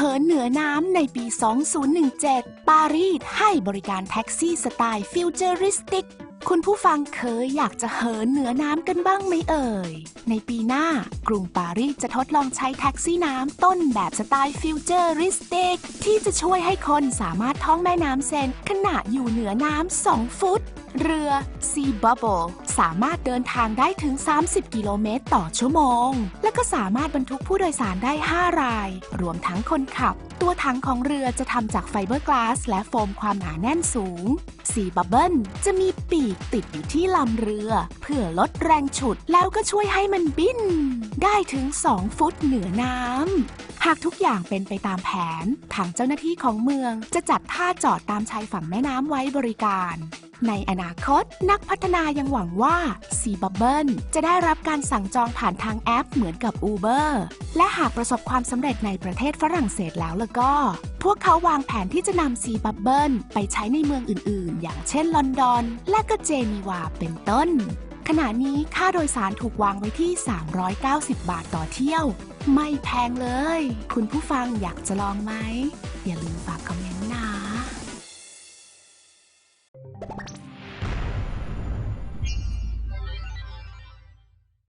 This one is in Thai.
เหินเหนือน้ำในปี 2017 ปารีสให้บริการแท็กซี่สไตล์ฟิวเจอริสติก คุณผู้ฟังเคยอยากจะเหินเหนือน้ำกันบ้างไหมเอ่ย ในปีหน้ากรุงปารีสจะทดลองใช้แท็กซี่น้ำต้นแบบสไตล์ฟิวเจอริสติก ที่จะช่วยให้คนสามารถท่องแม่น้ำเซนขณะอยู่เหนือน้ำ 2 ฟุต เรือ Sea Bubble สามารถเดินทางได้ถึง 30 กิโลเมตรต่อชั่วโมง และก็สามารถบรรทุกผู้โดยสารได้ 5 ราย รวมทั้งคนขับ ตัวถังของเรือจะทำจากไฟเบอร์กลาส และโฟมความหนาแน่นสูง สีบับเบิลจะมีปีกติดอยู่ที่ลำเรือ เพื่อลดแรงฉุดแล้วก็ช่วยให้มันบิน ได้ถึง 2 ฟุตเหนือน้ำ หากทุกอย่างเป็นไปตามแผน ทางเจ้าหน้าที่ของเมืองจะจัดท่าจอดตามชายฝั่งแม่น้ำไว้บริการในอนาคตนักพัฒนายังหวังว่า Sea Bubble จะได้รับการสั่งจองผ่านทางแอปเหมือนกับ Uber และหากประสบความสำเร็จในประเทศฝรั่งเศสแล้วแล้วก็พวกเขาวางแผนที่จะนำซีบับเบิลไปใช้ในเมืองอื่นๆ อย่างเช่นลอนดอน และก็เจนีวาเป็นต้น ขณะนี้ค่าโดยสารถูกวางไว้ที่ 390 บาทต่อเที่ยว ไม่แพงเลย คุณผู้ฟังอยากจะลองไหม อย่าลืมฝากคอมเมนต์